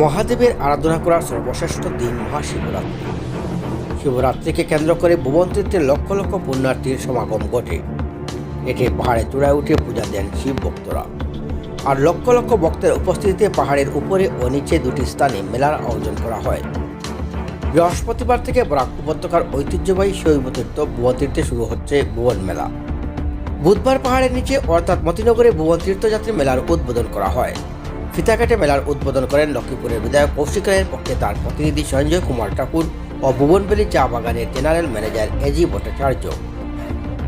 মহাদেবের আরাধনা করার সর্বশ্রেষ্ঠ দিন মহাশিবরাত্রি। শিবরাত্রিকে কেন্দ্র করে ভুবনতীর্থে লক্ষ লক্ষ পুণ্যার্থীর সমাগম ঘটে। এটি পাহাড়ে চূড়ায় উঠে পূজা দেন শিব ভক্তরা। আর লক্ষ লক্ষ ভক্তের উপস্থিতিতে পাহাড়ের উপরে ও নিচে দুটি স্থানে মেলার আয়োজন করা হয়। বৃহস্পতিবার থেকে বরাক উপত্যকার ঐতিহ্যবাহী শৈবতীর্থ ভুবনতীর্থে শুরু হচ্ছে ভুবন মেলা। বুধবার পাহাড়ের নিচে অর্থাৎ মতিনগরে ভুবন তীর্থযাত্রী মেলার উদ্বোধন করা হয়। ফিতাকাটে মেলার উদ্বোধন করেন লক্ষ্মীপুরের বিধায়ক কৌশিক রায়ের পক্ষে তার প্রতিনিধি সঞ্জয় কুমার ঠাকুর ও ভুবনবেলি চা বাগানের general manager A G Bhattacharya.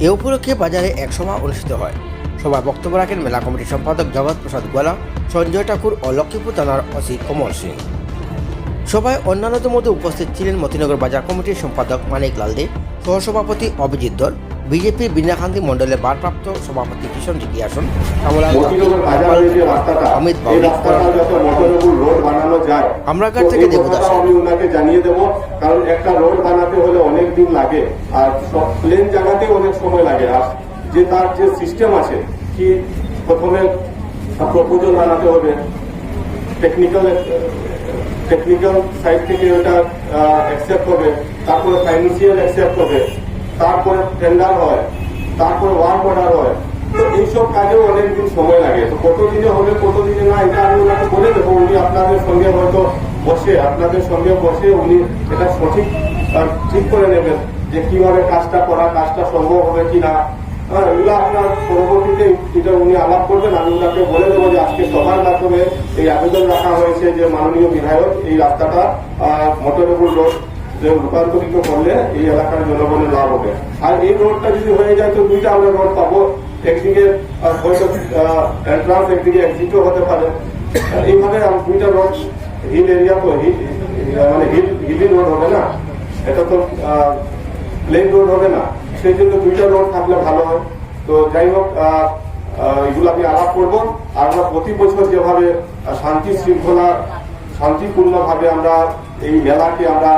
এ উপলক্ষে বাজারে এক সভা অনুষ্ঠিত হয়। সভায় বক্তব্য রাখেন মেলা কমিটির সম্পাদক জগৎ প্রসাদ গোয়ালা, সঞ্জয় ঠাকুর ও লক্ষ্মীপুর থানার ওসি কমল সিং। সভায় অন্যান্যদের মধ্যে উপস্থিত ছিলেন মতিনগর বাজার কমিটির সম্পাদক মানিক লাল দে সহসভাপতি অভিজিৎ দল বিজেপি বিনাকান্তি মণ্ডলের ভারপ্রাপ্ত সভাপতি কিষণ যে রাস্তাটা। অমিত আমরাঘাট থেকে দেবদাস। আমি ওনাকে জানিয়ে দেব কারণ একটা রোড বানাতে হলে অনেক দিন লাগে আর সব প্লেন জায়গাতে অনেক সময় লাগে। আর যে তার যে সিস্টেম আছে কি প্রথমে প্রপোজাল বানাতে হবে টেকনিক্যাল টেকনিক্যাল সাইড থেকে ওটা অ্যাকসেপ্ট হবে তারপরে ফাইন্যান্সিয়াল অ্যাকসেপ্ট হবে তারপরে টেন্ডার হয় তারপরে ওয়ার্ক অর্ডার হয়। তো এইসব কাজেও অনেকদিন সময় লাগে। তো কতদিনে হবে কতদিনে না এটা আমি ওনাকে বলে দেবো। উনি আপনাদের সঙ্গে হয়তো বসে আপনাদের সঙ্গে বসে উনি এটা সঠিক ঠিক করে নেবেন যে কীভাবে কাজটা করা কাজটা সম্ভব হবে কি না হ্যাঁ, এগুলো আপনার পরবর্তীতে এটা উনি আলাপ করবেন। আমি ওনাকে বলে দেবো যে আজকে সবার মাধ্যমে এই আবেদন রাখা হয়েছে যে মাননীয় বিধায়ক এই রাস্তাটা মোটরেবল রোড রূপান্তরিত করলে এই এলাকার জনগণের লাভ হবে। আর এই রোডটা যদি হয়ে যায়, তো দুইটা আমরা রোড পাবো। একদিকে এন্ট্রান্স একদিকে এক্সিটও হতে পারে। এইভাবে দুইটা রোড হিল এরিয়া তো মানে হিল হিলি রোড হবে না। এটা তো প্লেন রোড হবে না। সেই জন্য দুইটা রোড থাকলে ভালো হয়। তো যাই হোক এগুলো আমি আলাপ করব। আর আমরা প্রতি বছর যেভাবে শান্তি শৃঙ্খলা, শান্তিপূর্ণভাবে আমরা এই মেলাকে আমরা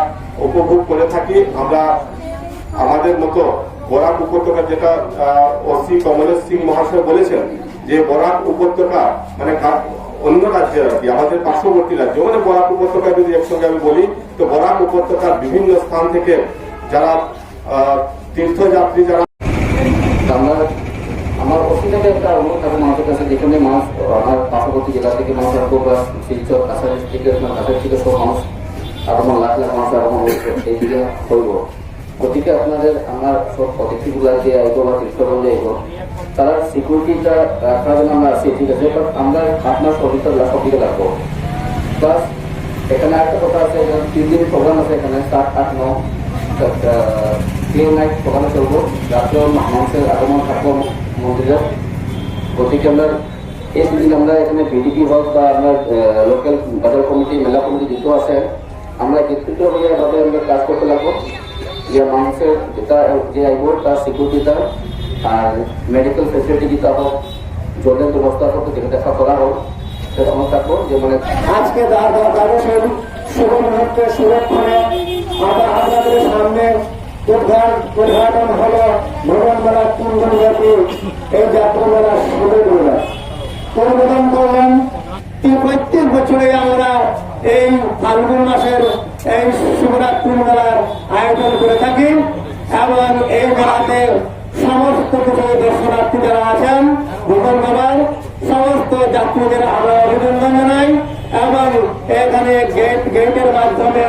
উপভোগ করে থাকি। আমরা আমাদের মতো বরাক উপত্যকা যেটা ওসি কমলেশ সিং মহাশয় বলেছেন যে বরাক উপত্যকা মানে অন্য রাজ্যের আর কি, আমাদের পার্শ্ববর্তী রাজ্য। মানে বরাক উপত্যকা যদি একসঙ্গে আমি বলি, তো বরাক উপত্যকার বিভিন্ন স্থান থেকে যারা তীর্থযাত্রী যারা আমার আমার অসুবিধাটা একটা অনুরোধ থাকে মানুষের কাছে, যেখানে মানুষ আমার পার্শ্ববর্তী জেলা থেকে মানুষ শিলচর কাছাকাছি থেকে থেকে সব মানুষ আগমন লাখ লাখ মানুষ করব গতিকে আপনাদের আমার সব যে আইব বা আইব তারা সিকিউরিটিটা রাখার জন্য আমরা আছি, ঠিক আছে? বাট আমরা আপনার সহযোগিতা প্লাস এখানে একটা কথা আছে তিন দিন প্রোগ্রাম আছে, এখানে সাত, আট, ন নাইট প্রোগ্রাম চলবো। রাত্রেও মানুষের আগমন থাকব মন্দিরে। গতিকে আমরা এই দুদিন আমরা এখানে বিডিপি হোক বা আপনার লোকাল বাজার কমিটি মেলা কমিটি যুক্ত আছে আমরা একত্রিতভাবে আমরা কাজ করতে লাগবো? যে মানুষের যেটা যে আইব, তার সিকিউরিটিটা আর মেডিকেল ফেসিলিটি দিতে হোক জলের ব্যবস্থা হোক যেটা দেখা করা হোক, সেটা আমরা থাকব। যে মানে আজকে শুভ মুহূর্তে আপনাদের সামনে হলো এই প্রত্যেক বছরে আমরা এই ফাল্গুন মাসের এই শিবরাত্রি মেলার আয়োজন করে থাকি এবং এই মেলাতে সমস্ত কিছু দর্শনার্থী যারা আছেন, ভূগোল মেলার সমস্ত যাত্রীদের আমরা অভিনন্দন জানাই এবং এখানে গেট গেটের মাধ্যমে